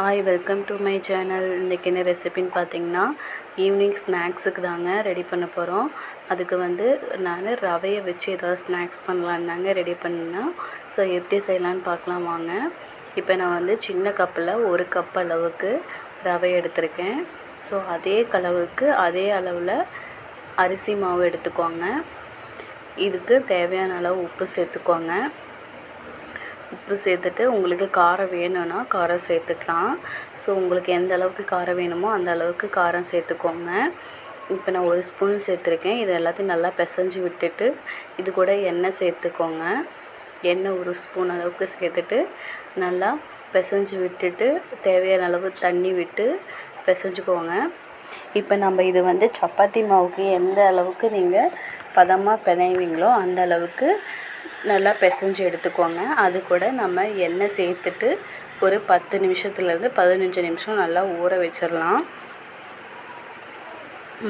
Hi welcome to my channel இன்றைக்கி என்ன ரெசிபின்னு பார்த்தீங்கன்னா ஈவினிங் ஸ்நாக்ஸுக்கு தாங்க ரெடி பண்ண போகிறோம் அதுக்கு வந்து நான் ரவையை வச்சு ஏதாவது ஸ்நாக்ஸ் பண்ணலான்னு தாங்க ரெடி பண்ணேன். ஸோ எப்படி செய்யலான்னு பார்க்கலாம் வாங்க. இப்போ நான் வந்து சின்ன கப்பில் ஒரு கப் அளவுக்கு ரவை எடுத்திருக்கேன். ஸோ அதே கலவுக்கு அதே அளவில் அரிசி மாவு எடுத்துக்கோங்க. இதுக்கு தேவையான அளவு உப்பு சேர்த்துக்கோங்க. உப்பு சேர்த்துட்டு உங்களுக்கு காரம் வேணும்னா காரம் சேர்த்துக்கலாம். ஸோ உங்களுக்கு எந்த அளவுக்கு காரம் வேணுமோ அந்த அளவுக்கு காரம் சேர்த்துக்கோங்க. இப்போ நான் ஒரு ஸ்பூன் சேர்த்துருக்கேன். இது எல்லாத்தையும் நல்லா பிசைஞ்சு விட்டுட்டு இது கூட எண்ணெய் சேர்த்துக்கோங்க. எண்ணெய் ஒரு ஸ்பூன் அளவுக்கு சேர்த்துட்டு நல்லா பிசைஞ்சு விட்டுட்டு தேவையான அளவு தண்ணி விட்டு பிசைஞ்சுக்கோங்க. இப்போ நம்ம இது வந்து சப்பாத்தி மாவுக்கு எந்த அளவுக்கு நீங்கள் பதமாக பிணைவீங்களோ அந்த அளவுக்கு நல்லா பிசைஞ்சு எடுத்துக்கோங்க. அது கூட நம்ம எண்ணெய் சேர்த்துட்டு ஒரு பத்து நிமிஷத்துலேருந்து பதினஞ்சு நிமிஷம் நல்லா ஊற வச்சிடலாம்.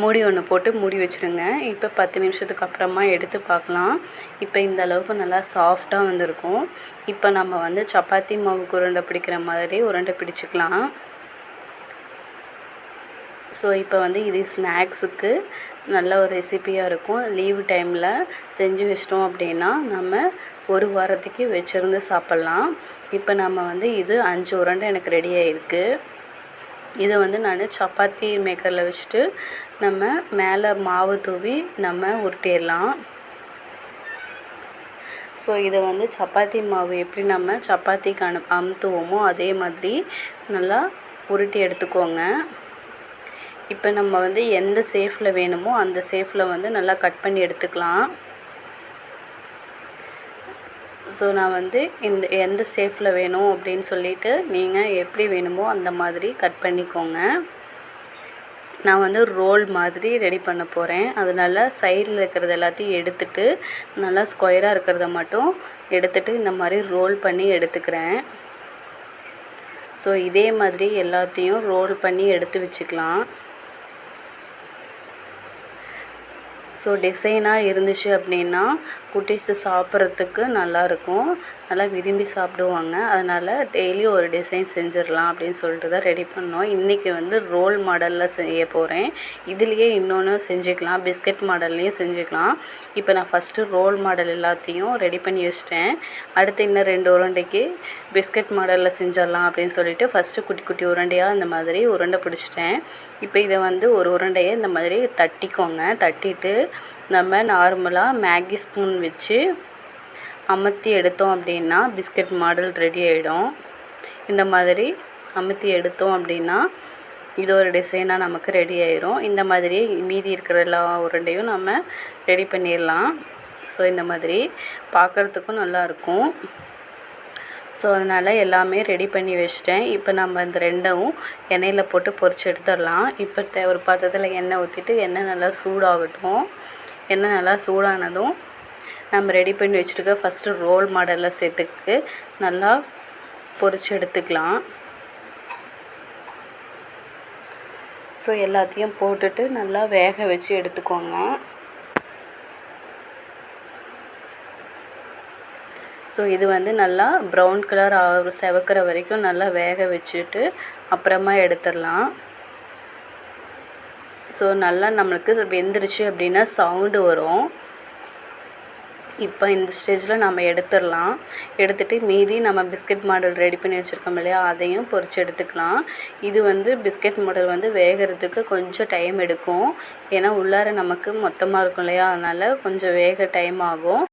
மூடி ஒன்று போட்டு மூடி வச்சுருங்க. இப்போ பத்து நிமிஷத்துக்கு அப்புறமா எடுத்து பார்க்கலாம். இப்போ இந்த அளவுக்கு நல்லா சாஃப்டாக வந்திருக்கும். இப்போ நம்ம வந்து சப்பாத்தி மாவுக்கு உருண்டை பிடிக்கிற மாதிரி உருண்டை பிடிச்சிக்கலாம். ஸோ இப்போ வந்து இது ஸ்நாக்ஸுக்கு நல்ல ஒரு ரெசிப்பியாக இருக்கும். லீவு டைமில் செஞ்சு வச்சிட்டோம் அப்படின்னா நம்ம ஒரு வாரத்துக்கு வச்சுருந்து சாப்பிட்லாம். இப்போ நம்ம வந்து இது அஞ்சு உருண்டை எனக்கு ரெடி ஆகிருக்கு இதை வந்து நான் சப்பாத்தி மேக்கரில் வச்சுட்டு நம்ம மேலே மாவு தூவி நம்ம உருட்டிடலாம். ஸோ இதை வந்து சப்பாத்தி மாவு எப்படி நம்ம சப்பாத்திக்கு அனு அமுத்துவோமோ அதே மாதிரி நல்லா உருட்டி எடுத்துக்கோங்க. இப்போ நம்ம வந்து எந்த சேஃபில் வேணுமோ அந்த சேஃபில் வந்து நல்லா கட் பண்ணி எடுத்துக்கலாம். ஸோ நான் வந்து இந்த எந்த சேஃபில் வேணும் அப்படின்னு சொல்லிவிட்டு நீங்கள் எப்படி வேணுமோ அந்த மாதிரி கட் பண்ணிக்கோங்க. நான் வந்து ரோல் மாதிரி ரெடி பண்ண போகிறேன் அதனால் சைடில் இருக்கிறது எல்லாத்தையும் எடுத்துட்டு நல்லா ஸ்கொயராக இருக்கிறத மட்டும் எடுத்துட்டு இந்த மாதிரி ரோல் பண்ணி எடுத்துக்கிறேன். ஸோ இதே மாதிரி எல்லாத்தையும் ரோல் பண்ணி எடுத்து வச்சுக்கலாம். ஸோ டிசைனாக இருந்துச்சு அப்படின்னா குட்டீஸு சாப்பிட்றதுக்கு நல்லாயிருக்கும் நல்லா விரும்பி சாப்பிடுவாங்க. அதனால் டெய்லி ஒரு டிசைன் செஞ்சிடலாம் அப்படின்னு சொல்லிட்டு தான் ரெடி பண்ணோம். இன்றைக்கி வந்து ரோல் மாடலில் செய்ய போகிறேன் இதுலேயே இன்னொன்று செஞ்சுக்கலாம். பிஸ்கட் மாடல்லையும் செஞ்சுக்கலாம். இப்போ நான் ஃபஸ்ட்டு ரோல் மாடல் எல்லாத்தையும் ரெடி பண்ணி வச்சிட்டேன். அடுத்து இன்னும் ரெண்டு உருண்டைக்கு பிஸ்கட் மாடலில் செஞ்சிடலாம் அப்படின்னு சொல்லிட்டு ஃபஸ்ட்டு குட்டி குட்டி உருண்டையாக இந்த மாதிரி உருண்டை பிடிச்சிட்டேன். இப்போ இதை வந்து ஒரு உருண்டையை இந்த மாதிரி தட்டிக்கோங்க. தட்டிட்டு நம்ம நார்மலாக மேகி ஸ்பூன் வச்சு அமுத்தி எடுத்தோம் அப்படின்னா பிஸ்கட் மாடல் ரெடி ஆகிடும் இந்த மாதிரி அமுத்தி எடுத்தோம் அப்படின்னா இது ஒரு டிசைனாக நமக்கு ரெடி ஆயிரும். இந்த மாதிரி மீதி இருக்கிற எல்லா உருண்டையும் நம்ம ரெடி பண்ணிடலாம். ஸோ இந்த மாதிரி பார்க்குறதுக்கும் நல்லாயிருக்கும் ஸோ அதனால் எல்லாமே ரெடி பண்ணி வச்சிட்டேன். இப்போ நம்ம இந்த ரெண்டும் எண்ணெயில் போட்டு பொறிச்சு எடுத்துடலாம். இப்போ ஒரு பாத்திரத்தில் எண்ணெய் ஊற்றிட்டு எண்ணெய் நல்லா சூடாகட்டும். எண்ணெய் நல்லா சூடானதும் நம்ம ரெடி பண்ணி வச்சுருக்க ஃபஸ்ட்டு ரோல் மாடலில் சேர்த்துக்கு நல்லா பொரிச்சு எடுத்துக்கலாம். ஸோ எல்லாத்தையும் போட்டுட்டு நல்லா வேக வச்சு எடுத்துக்கோங்க. ஸோ இது வந்து நல்லா ப்ரௌன் கலர் ஆகிற செவக்கிற வரைக்கும் நல்லா வேக வச்சுட்டு அப்புறமா எடுத்துடலாம். ஸோ நல்லா நம்மளுக்கு வெந்துருச்சு அப்படின்னா சவுண்டு வரும். இப்போ இந்த ஸ்டேஜில் நம்ம எடுத்துடலாம். எடுத்துகிட்டு மீதி நம்ம பிஸ்கட் மாடல் ரெடி பண்ணி வச்சுருக்கோம் இல்லையா? அதையும் பொரித்து எடுத்துக்கலாம். இது வந்து பிஸ்கட் மாடல் வந்து வேகிறதுக்கு கொஞ்சம் டைம் எடுக்கும். ஏன்னா உள்ளார நமக்கு மொத்தமாக இருக்கும் இல்லையா? அதனால் கொஞ்சம் வேக டைம் ஆகும்.